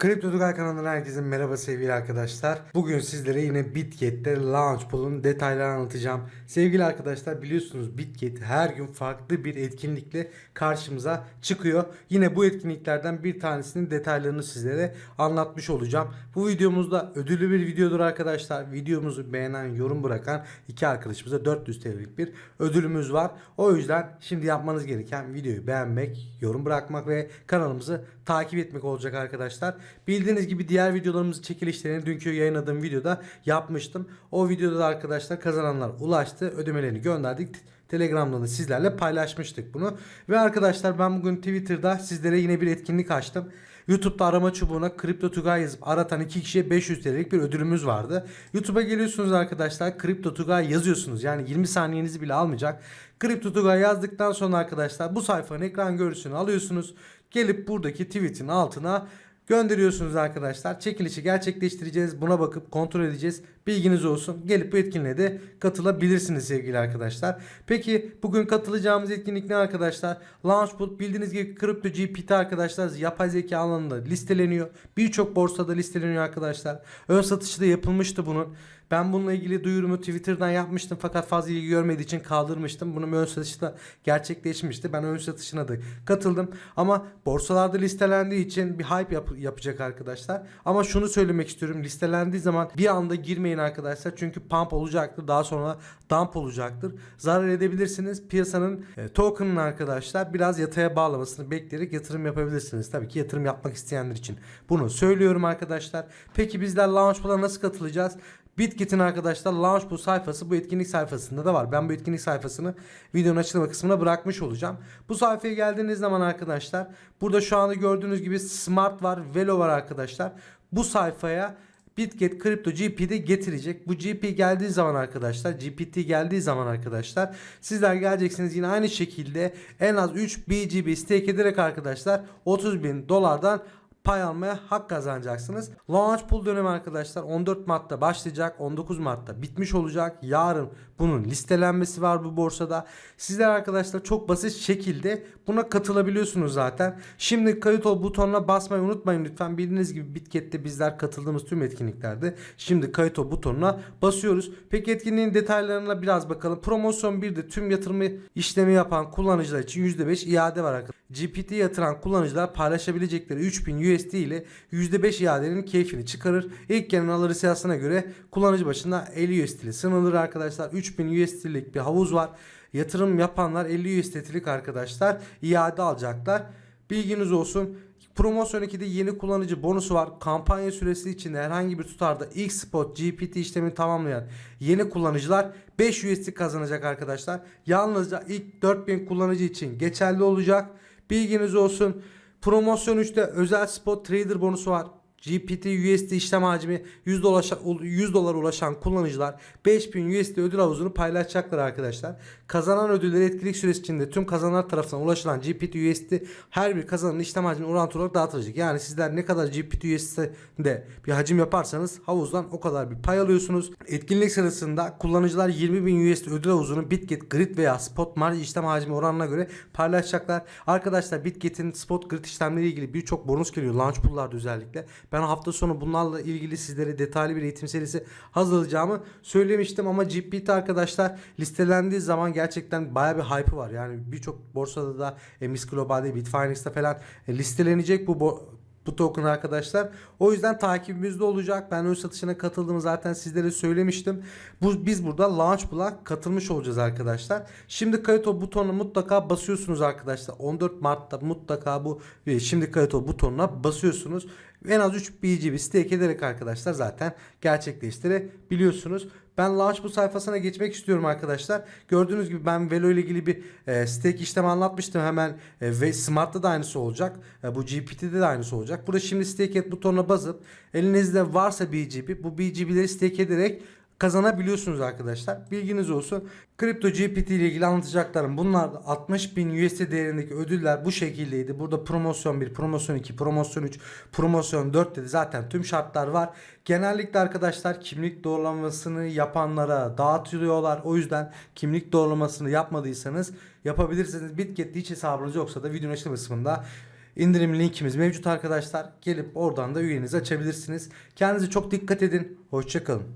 Kripto Tugay kanalından herkese merhaba sevgili arkadaşlar. Bugün sizlere yine Bitget'te Launch Pool'un detaylarını anlatacağım. Sevgili arkadaşlar biliyorsunuz Bitget her gün farklı bir etkinlikle karşımıza çıkıyor. Yine bu etkinliklerden bir tanesinin detaylarını sizlere anlatmış olacağım. Bu videomuzda ödüllü bir videodur arkadaşlar. Videomuzu beğenen, yorum bırakan iki arkadaşımıza 400 TL'lik bir ödülümüz var. O yüzden şimdi yapmanız gereken videoyu beğenmek, yorum bırakmak ve kanalımızı takip etmek olacak arkadaşlar. Bildiğiniz gibi diğer videolarımızın çekilişlerini dünkü yayınladığım videoda yapmıştım. O videoda da arkadaşlar kazananlar ulaştı. Ödemelerini gönderdik. Telegram'da da sizlerle paylaşmıştık bunu. Ve arkadaşlar ben bugün Twitter'da sizlere yine bir etkinlik açtım. YouTube'da arama çubuğuna Kripto Tugay yazıp aratan iki kişiye 500 TL'lik bir ödülümüz vardı. YouTube'a geliyorsunuz arkadaşlar Kripto Tugay yazıyorsunuz. Yani 20 saniyenizi bile almayacak. Kripto Tugay yazdıktan sonra arkadaşlar bu sayfanın ekran görüntüsünü alıyorsunuz. Gelip buradaki tweet'in altına gönderiyorsunuz arkadaşlar. Çekilişi gerçekleştireceğiz. Buna bakıp kontrol edeceğiz. Bilginiz olsun. Gelip bu etkinliğe de katılabilirsiniz sevgili arkadaşlar. Peki bugün katılacağımız etkinlik ne arkadaşlar? Launchpool bildiğiniz gibi Crypto GPT arkadaşlar yapay zeka alanında listeleniyor. Birçok borsada listeleniyor arkadaşlar. Ön satışı da yapılmıştı bunun. Ben bununla ilgili duyurumu Twitter'dan yapmıştım fakat fazla ilgi görmediği için kaldırmıştım. Bunun ön satışı da gerçekleşmişti. Ben ön satışına da katıldım. Ama borsalarda listelendiği için bir hype yap- yapacak arkadaşlar. Ama şunu söylemek istiyorum. Listelendiği zaman bir anda girmeyin arkadaşlar. Çünkü pump olacaktır. Daha sonra dump olacaktır. Zarar edebilirsiniz. Piyasanın e, token'ın arkadaşlar biraz yataya bağlamasını bekleyerek yatırım yapabilirsiniz. Tabii ki yatırım yapmak isteyenler için. Bunu söylüyorum arkadaşlar. Peki bizler Launchpool'a nasıl katılacağız? Bitget'in arkadaşlar Launchpool sayfası bu etkinlik sayfasında da var. Ben bu etkinlik sayfasını videonun açıklama kısmına bırakmış olacağım. Bu sayfaya geldiğiniz zaman arkadaşlar burada şu anda gördüğünüz gibi Smart var, Velo var arkadaşlar. Bu sayfaya Bitget Crypto GP'de getirecek. Bu GP geldiği zaman arkadaşlar, GPT geldiği zaman arkadaşlar sizler geleceksiniz yine aynı şekilde en az 3 BGB stake ederek arkadaşlar 30 bin dolardan pay almaya hak kazanacaksınız. Launch pool dönemi arkadaşlar 14 Mart'ta başlayacak. 19 Mart'ta bitmiş olacak. Yarın bunun listelenmesi var bu borsada. Sizler arkadaşlar çok basit şekilde buna katılabiliyorsunuz zaten. Şimdi kayıt ol butonuna basmayı unutmayın lütfen. Bildiğiniz gibi Bitket'te bizler katıldığımız tüm etkinliklerde şimdi kayıt ol butonuna basıyoruz. Peki etkinliğin detaylarına biraz bakalım. Promosyon 1'de tüm yatırımı işlemi yapan kullanıcılar için %5 iade var arkadaşlar. GPT yatıran kullanıcılar paylaşabilecekleri 3000 USD ile %5 iadenin keyfini çıkarır. İlk gelen alır siyasına göre kullanıcı başına 50 USD ile sınırlı arkadaşlar. 3000 USD'lik bir havuz var. Yatırım yapanlar 50 USD'lik arkadaşlar iade alacaklar. Bilginiz olsun. Promosyon 2'de yeni kullanıcı bonusu var. Kampanya süresi içinde herhangi bir tutarda ilk spot GPT işlemini tamamlayan yeni kullanıcılar 5 USD kazanacak arkadaşlar. Yalnızca ilk 4000 kullanıcı için geçerli olacak. Bilginiz olsun. Promosyon 3'te özel spot trader bonusu var. GPT USD işlem hacmi 100 dolar 100 dolar ulaşan kullanıcılar 5000 USD ödül havuzunu paylaşacaklar arkadaşlar. Kazanan ödülleri etkilik süresi içinde tüm kazananlar tarafından ulaşılan GPT USD her bir kazananın işlem hacmini orantılı olarak dağıtılacak. Yani sizler ne kadar GPT USD'de bir hacim yaparsanız havuzdan o kadar bir pay alıyorsunuz. Etkinlik sırasında kullanıcılar 20.000 USD ödül havuzunu Bitget Grid veya Spot Margin işlem hacmi oranına göre paylaşacaklar. Arkadaşlar Bitget'in Spot Grid işlemleri ilgili birçok bonus geliyor. Launch pool'larda özellikle. Ben hafta sonu bunlarla ilgili sizlere detaylı bir eğitim serisi hazırlayacağımı söylemiştim ama GPT arkadaşlar listelendiği zaman gerçekten baya bir hype var. Yani birçok borsada da Emis Global'de, Bitfinance'da falan e, listelenecek bu bu token arkadaşlar. O yüzden takibimizde olacak. Ben ön satışına katıldığımı zaten sizlere söylemiştim. Bu biz burada Launch Pool'a katılmış olacağız arkadaşlar. Şimdi kayıt ol butonuna mutlaka basıyorsunuz arkadaşlar. 14 Mart'ta mutlaka bu e, şimdi kayıt ol butonuna basıyorsunuz. En az 3 BGB stake ederek arkadaşlar zaten gerçekleştirebiliyorsunuz. Ben Launch bu sayfasına geçmek istiyorum arkadaşlar. Gördüğünüz gibi ben Velo ile ilgili bir e, stake işlemi anlatmıştım. Hemen e, ve Smart'ta da aynısı olacak. E, bu GPT'de de aynısı olacak. Burada şimdi stake et butonuna basıp elinizde varsa BGB bu BGB'leri stake ederek kazanabiliyorsunuz arkadaşlar. Bilginiz olsun. Kripto GPT ile ilgili anlatacaklarım bunlar 60 bin USD değerindeki ödüller bu şekildeydi. Burada promosyon 1, promosyon 2, promosyon 3, promosyon 4 dedi. Zaten tüm şartlar var. Genellikle arkadaşlar kimlik doğrulamasını yapanlara dağıtıyorlar. O yüzden kimlik doğrulamasını yapmadıysanız yapabilirsiniz. Bitget'te hiç hesabınız yoksa da videonun açıklama kısmında indirim linkimiz mevcut arkadaşlar. Gelip oradan da üyenizi açabilirsiniz. Kendinize çok dikkat edin. Hoşçakalın.